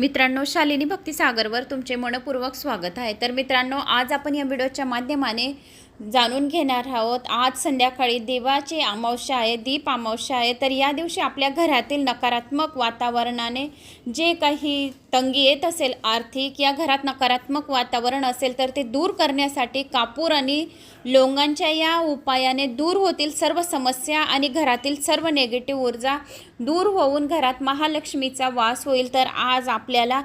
मित्रांनो शालिनी भक्तिसागरवर तुमचे मनपूर्वक स्वागत आहे. तर मित्रांनो आज आपण या व्हिडिओच्या माध्यमाने जाणून घेणार आहोत. आज संध्याकाळी देवाची अमावस्या आहे दीप अमावस्या आहे. तर या दिवशी आपल्या घरातील नकारात्मक वातावरणाने जे काही तंगी येत असेल आर्थिक या घरात नकारात्मक वातावरण असेल तर ते दूर करण्यासाठी कापूर आणि लोंगांच्या या उपायाने दूर होतील सर्व समस्या आणि घरातील सर्व नेगेटिव्ह ऊर्जा दूर होऊन घरात महालक्ष्मीचा वास होईल. तर आज आपल्याला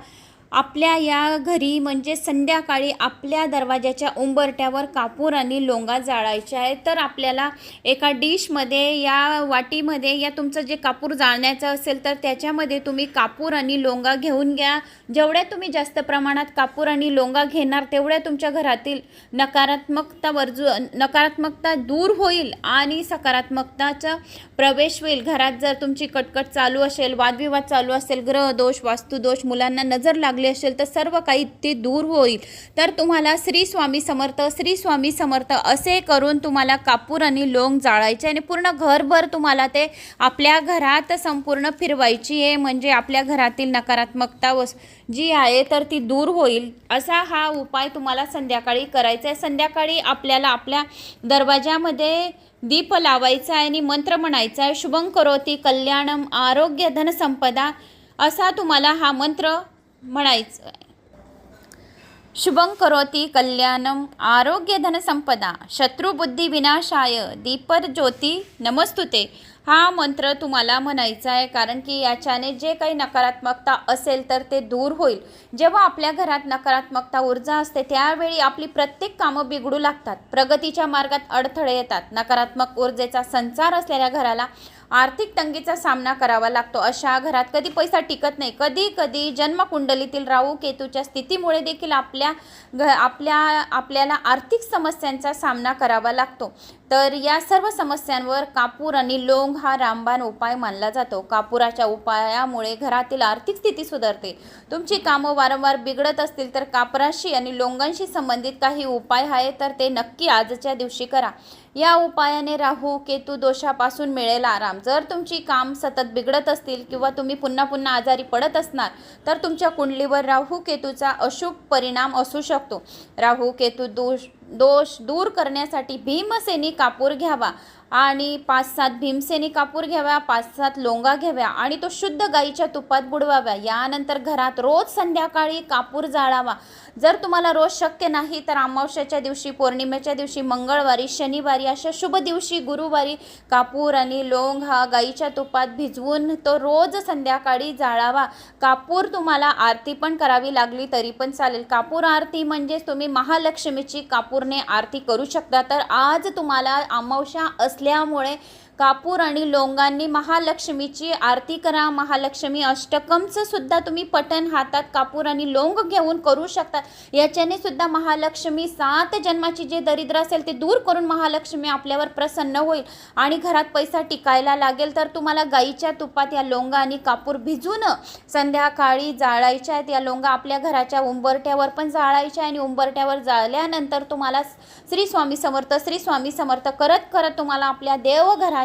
आपल्या या घरी म्हणजे संध्याकाळी आपल्या दरवाजाच्या उंबरट्यावर कापूर आणि लोंगा जाळायच्या आहेत. तर आपल्याला एका डिशमध्ये या वाटीमध्ये या तुमचं जे कापूर जाळण्याचं असेल तर त्याच्यामध्ये तुम्ही कापूर आणि लोंगा घेऊन घ्या. जेवढ्या तुम्ही जास्त प्रमाणात कापूर आणि लोंगा घेणार तेवढ्या तुमच्या घरातील नकारात्मकता वर्जू नकारात्मकता दूर होईल आणि सकारात्मकताचा प्रवेश होईल. घरात जर तुमची कटकट चालू असेल वादविवाद चालू असेल ग्रहदोष वास्तुदोष मुलांना नजर लागली असेल तर सर्व काही ते दूर होईल. तर तुम्हाला श्री स्वामी समर्थ श्री स्वामी समर्थ असे करून तुम्हाला कापूर आणि लोंग जाळायचे आणि पूर्ण घरभर तुम्हाला ते आपल्या घरात संपूर्ण फिरवायची आहे. म्हणजे आपल्या घरातील नकारात्मकता वस जी आहे तर ती दूर होईल. असा हा उपाय तुम्हाला संध्याकाळी करायचा आहे. संध्याकाळी आपल्याला आपल्या दरवाजामध्ये दीप लावायचा आहे आणि मंत्र म्हणायचा आहे. शुभं करोती कल्याणम आरोग्य धनसंपदा असा तुम्हाला हा मंत्र म्हणायचं आहे. शुभं करोती कल्याणम आरोग्य धनसंपदा शत्रुबुद्धी विनाशाय दीपर ज्योती नमस्तुते. हा मंत्र तुम्हाला म्हणायचा आहे कारण की याच्याने जे काही नकारात्मकता असेल तर ते दूर होईल. जेव्हा आपल्या घरात नकारात्मकता ऊर्जा असते त्यावेळी आपली प्रत्येक कामं बिघडू लागतात. प्रगतीच्या मार्गात अडथळे येतात. नकारात्मक ऊर्जेचा संचार असलेल्या घराला आर्थिक तंगीचा सामना करावा लागतो. अशा घरात कधी पैसा टिकत नाही. कधी कधी जन्मकुंडलीतील राहू केतूच्या स्थितीमुळे देखील आपल्या घ आपल्या आपल्याला आर्थिक समस्यांचा सामना करावा लागतो. तर या सर्व समस्यांवर कापूर आणि लोंग हा रामबाण उपाय मानला जातो. कापुराच्या उपायामुळे घरातील आर्थिक स्थिती सुधारते. तुमची कामं वारंवार बिघडत असतील तर कापराशी आणि लोंगांशी संबंधित काही उपाय आहे तर ते नक्की आजच्या दिवशी करा. या उपायाने राहू केतू दोषापासून मिळेल आराम. जर तुमची काम सतत बिघडत असतील किंवा तुम्ही पुन्हा पुन्हा आजारी पडत असणार तर तुमच्या कुंडलीवर राहू केतूचा अशुभ परिणाम असू शकतो. राहू केतू दोष दोष दूर करण्यासाठी भीमसेनी कापूर घ्यावा. आणि पाच सात भीमसेनी कापूर घ्याव्या पाच सात लोंगा घ्याव्या आणि तो शुद्ध गाईच्या तुपात बुडवाव्या. यानंतर घरात रोज संध्याकाळी कापूर जाळावा. जर तुम्हाला रोज शक्य नाही तर अमावस्याच्या दिवशी पौर्णिमेच्या दिवशी मंगळवारी शनिवारी अशा शुभ दिवशी गुरुवारी कापूर आणि लोंग हा गाईच्या तुपात भिजवून तो रोज संध्याकाळी जाळावा. कापूर तुम्हाला आरती पण करावी लागली तरी पण चालेल. कापूर आरती म्हणजेच तुम्ही महालक्ष्मीची कापूरने आरती करू शकता. तर आज तुम्हाला अमावस्या असल्यामुळे कापूर आणि लोंगांनी महालक्ष्मीची आरती करा. महालक्ष्मी अष्टकमचं सुद्धा तुम्ही पठण हातात कापूर आणि लोंग घेऊन करू शकतात याच्याने सुद्धा महालक्ष्मी सात जन्माची जे दरिद्र असेल ते दूर करून महालक्ष्मी आपल्यावर प्रसन्न होईल. आणि घरात पैसा टिकायला लागेल तर तुम्हाला गाईच्या तुपात या लोंगा आणि कापूर भिजून संध्याकाळी जाळायच्या आहेत. या लोंगा आपल्या घराच्या उंबरट्यावर पण जाळायच्या आणि उंबरट्यावर जाळल्यानंतर तुम्हाला श्री स्वामी समर्थ श्री स्वामी समर्थ करत करत तुम्हाला आपल्या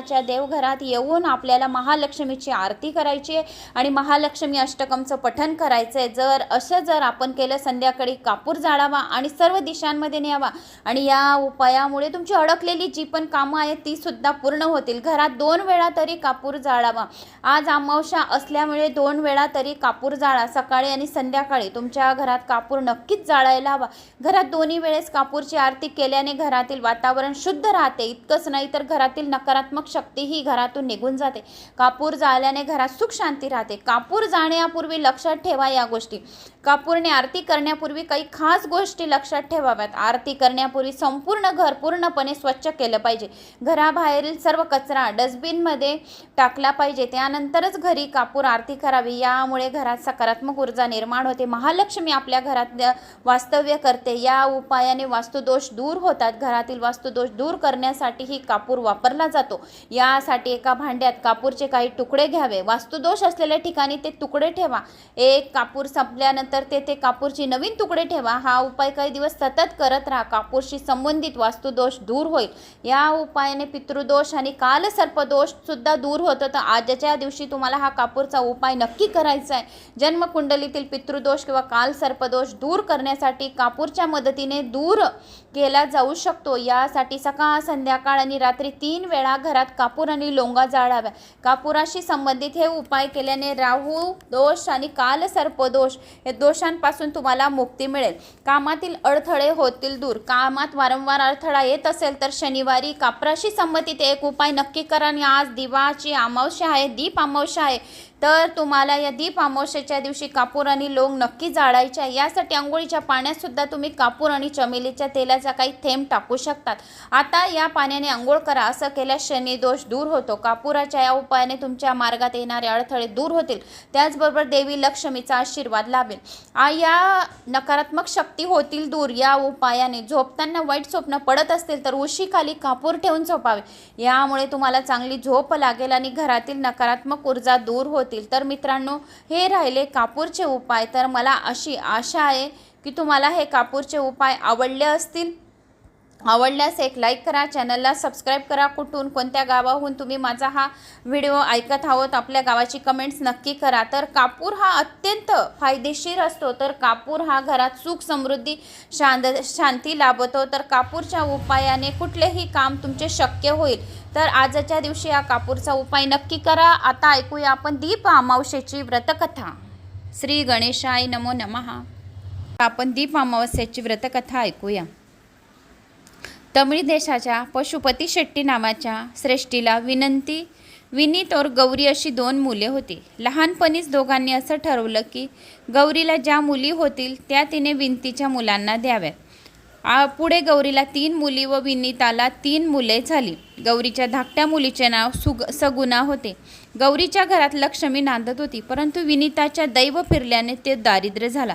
देवघराच्या देवघरात येऊन आपल्याला महालक्ष्मीची आरती करायची आहे आणि महालक्ष्मी अष्टकमचं पठन करायचं आहे जर असं जर आपण केलं संध्याकाळी कापूर जाळावा आणि सर्व दिशांमध्ये न्यावा आणि या उपायामुळे तुमची अडकलेली जी पण कामं आहेत ती सुद्धा पूर्ण होतील. घरात दोन वेळा तरी कापूर जाळावा. आज अमावशा असल्यामुळे दोन वेळा तरी कापूर जाळा. सकाळी आणि संध्याकाळी तुमच्या घरात कापूर नक्कीच जाळायला हवा. घरात दोन्ही वेळेस कापूरची आरती केल्याने घरातील वातावरण शुद्ध राहते. इतकंच नाही तर घरातील नकारात्मक शक्तीही घरातून निघून जाते. कापूर जाळल्याने घरात सुख शांती राहते. कापूर जाण्यापूर्वी लक्षात ठेवा या गोष्टी. कापूरने आरती करण्यापूर्वी काही खास गोष्टी लक्षात ठेवाव्यात. आरती करण्यापूर्वी संपूर्ण घर पूर्णपणे स्वच्छ केलं पाहिजे. घराबाहेरील सर्व कचरा डस्टबिनमध्ये टाकला पाहिजे. त्यानंतरच घरी कापूर आरती करावी. यामुळे घरात सकारात्मक ऊर्जा निर्माण होते. महालक्ष्मी आपल्या घरात वास्तव्य करते. या उपायाने वास्तुदोष दूर होतात. घरातील वास्तुदोष दूर करण्यासाठीही कापूर वापरला जातो. यासाठी एका भांड्यात कापूरचे काही तुकडे घ्यावे. वास्तुदोष असलेल्या ठिकाणी ते तुकडे ठेवा. एक कापूर संपल्यानंतर ते ते कापूरची नवीन तुकडे ठेवा. हा उपाय काही दिवस सतत करत राहा. कापूरशी संबंधित वास्तुदोष दूर होईल. या उपायाने पितृदोष आणि कालसर्पदोष सुद्धा दूर होतो तर आजच्या दिवशी तुम्हाला हा कापूरचा उपाय नक्की करायचा आहे. जन्मकुंडलीतील पितृदोष किंवा कालसर्पदोष दूर करण्यासाठी कापूरच्या मदतीने दूर केला जाऊ शकतो. यासाठी सकाळ संध्याकाळ आणि रात्री तीन वेळा घरात कापूर आणि लोंगा जाळाव्या. कापुराशी संबंधित हे उपाय केल्याने राहू दोष आणि कालसर्पदोष हे दोषांपासून तुम्हाला मुक्ती मिळेल. कामातील अडथळे होतील दूर. कामात वारंवार अडथळा येत असेल तर शनिवारी कापराशी संबंधित एक उपाय नक्की करा आणि आज दिवाची अमावस्या आहे दीप अमावस्या आहे. तर तुम्हाला या दीप अमावस्येच्या दिवशी कापूर आणि लोंग नक्की जाळायच्या यासाठी आंघोळीच्या पाण्यातसुद्धा तुम्ही कापूर आणि चमेलीच्या तेलाचा काही थेंब टाकू शकतात. आता या पाण्याने आंघोळ करा. असं केल्यास शनिदोष दूर होतो. कापुराच्या या उपायाने तुमच्या मार्गात येणारे अडथळे दूर होतील. त्याचबरोबर देवी लक्ष्मीचा आशीर्वाद लाभेल. आ या नकारात्मक शक्ती होतील दूर. या उपायाने झोपताना वाईट स्वप्न पडत असतील तर उशीखाली कापूर ठेवून झोपावे. यामुळे तुम्हाला चांगली झोप लागेल आणि घरातील नकारात्मक ऊर्जा दूर होतील. तर मित्रांनो हे राहिले कापूरचे उपाय. तर मला अशी आशा आहे की तुम्हाला हे कापूरचे उपाय आवडले असतील. आवडल्यास एक लाईक करा चॅनलला सबस्क्राईब करा. कुठून कोणत्या गावाहून तुम्ही माझा हा व्हिडिओ ऐकत आहोत आपल्या गावाची कमेंट्स नक्की करा. तर कापूर हा अत्यंत फायदेशीर असतो. तर कापूर हा घरात सुख समृद्धी शांत शांती लाभतो. तर कापूरच्या उपायाने कुठलेही काम तुमचे शक्य होईल. तर आजच्या दिवशी हा कापूरचा उपाय नक्की करा. आता ऐकूया आपण दीप अमावस्येची व्रतकथा. श्री गणेशाय नमो नमः. आपण दीप अमावस्येची व्रतकथा ऐकूया. तमिळ देशाच्या पशुपती शेट्टी नावाच्या श्रेष्ठीला विनंती विनीत और गौरी अशी दोन मुले होती. लहानपणीच दोघांनी असं ठरवलं की गौरीला ज्या मुली होतील त्या तिने विनतीच्या मुलांना द्याव्यात आ पुढे गौरीला तीन मुली व विनीताला तीन मुले झाली. गौरीच्या धाकट्या मुलीचे नाव सुग सगुणा होते. गौरीच्या घरात लक्ष्मी नांदत होती परंतु विनीताच्या दैव फिरल्याने ते दारिद्र्य झाला.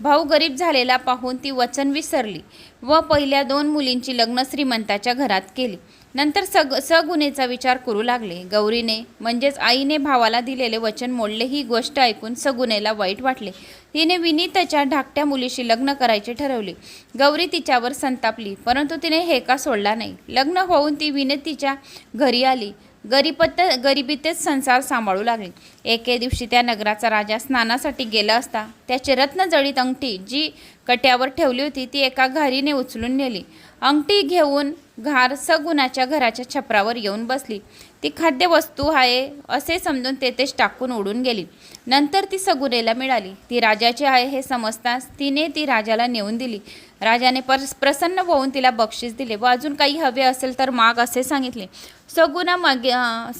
भाऊ गरीब झालेला पाहून ती वचन विसरली व पहिल्या दोन मुलींची लग्न श्रीमंताच्या घरात केली. नंतर सग सगुणेचा विचार करू लागले. गौरीने म्हणजेच आईने भावाला दिलेले वचन मोडले ही गोष्ट ऐकून सगुणेला वाईट वाटले. तिने विनीताच्या धाकट्या मुलीशी लग्न करायचे ठरवले. गौरी तिच्यावर संतापली परंतु तिने हेका सोडला नाही. लग्न होऊन ती विनतीच्या घरी आली. गरीबत गरिबीतेच संसार सांभाळू लागले. एके दिवशी त्या नगराचा राजा स्नानासाठी गेला असता. त्याची रत्नजळीत अंगठी जी कट्यावर ठेवली होती ती एका घारीने उचलून नेली. अंगठी घेऊन घार सगुणाच्या घराच्या छपरावर येऊन बसली. ती खाद्यवस्तू आहे असे समजून तेथेच टाकून उडून गेली. नंतर ती सगुनेला मिळाली. ती राजाची आहे हे समजताच तिने ती राजाला नेऊन दिली. राजाने पर प्रसन्न होऊन तिला बक्षीस दिले. व अजून काही हवे असेल तर माग असे सांगितले. सगुना मागे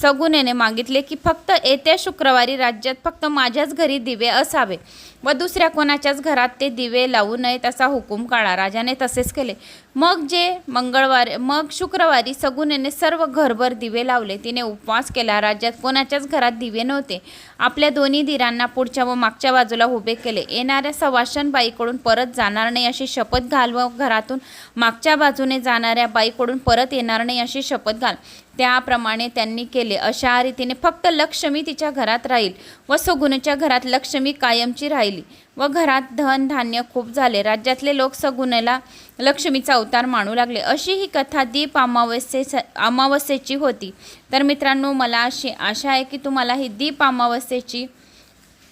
सगुनेने मागितले की फक्त येत्या शुक्रवारी राज्यात फक्त माझ्याच घरी दिवे असावे व दुसऱ्या कोणाच्याच घरात ते दिवे लावू नयेत असा हुकूम काढा राजाने तसेच केले. मग जे मंगळवार मग शुक्रवारी सगुनेने सर्व घरभर दिवे लावले. तिने उपवास केला. राज्यात कोणाच्याच घरात दिवे नव्हते. आपल्या दोन्ही धीरांना पुढच्या व मागच्या बाजूला उभे केले. येणाऱ्या सवाशन बाईकडून परत जाणार नाही अशी शपथ घाल व घरातून मागच्या बाजूने जाणाऱ्या बाईकडून परत येणार नाही अशी शपथ घाल. त्याप्रमाणे त्यांनी केले. अशा रीतीने फक्त लक्ष्मी तिच्या घरात राहील व सगुणच्या घरात लक्ष्मी कायमची राहिली व घरात धनधान्य खूप झाले. राज्यातले लोक सगुणला लक्ष्मीचा अवतार मानू लागले. अशी ही कथा दीप अमावस्ये अमावस्येची होती. तर मित्रांनो मला अशी आशा आहे की तुम्हाला ही दीप अमावस्येची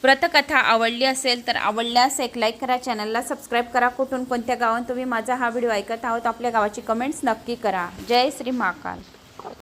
व्रतकथा आवडली असेल तर आवडल्यास एक लाईक करा चॅनलला सबस्क्राईब करा. कुठून कोणत्या गावात तुम्ही माझा हा व्हिडिओ ऐकत आहोत आपल्या गावाची कमेंट्स नक्की करा. जय श्री महाकाल.